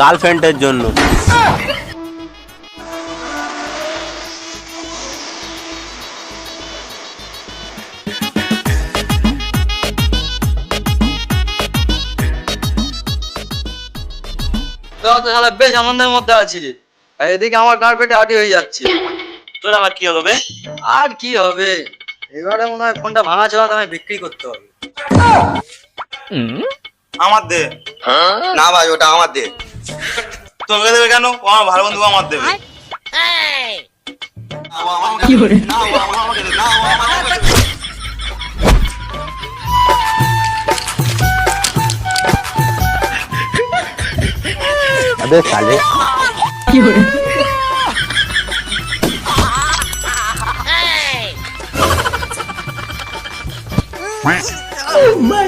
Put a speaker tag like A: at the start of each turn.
A: গার্লফ্রেন্ডের জন্য।
B: তোরা তো শালা বেশ আনন্দের মধ্যে আছি। আর এদিকে আমার কার্পেটে আটি হয়ে যাচ্ছে।
A: তোর আবার কি হলো বে?
B: আর কি হবে? এবারে মনে হয় ফোনটা ভাঙা ছিল তোমায় বিক্রি করতে হবে।
C: আমার দে। না ভাই ওটা আমার দে। তোকে দেবে কেন ও আমার ভালো বন্ধু আমার দেবে না, ও আমাকে দেবে। না, ও আমাকে দেবে। না, ও আমাকে দেবে।
A: अबे साले
D: Oh my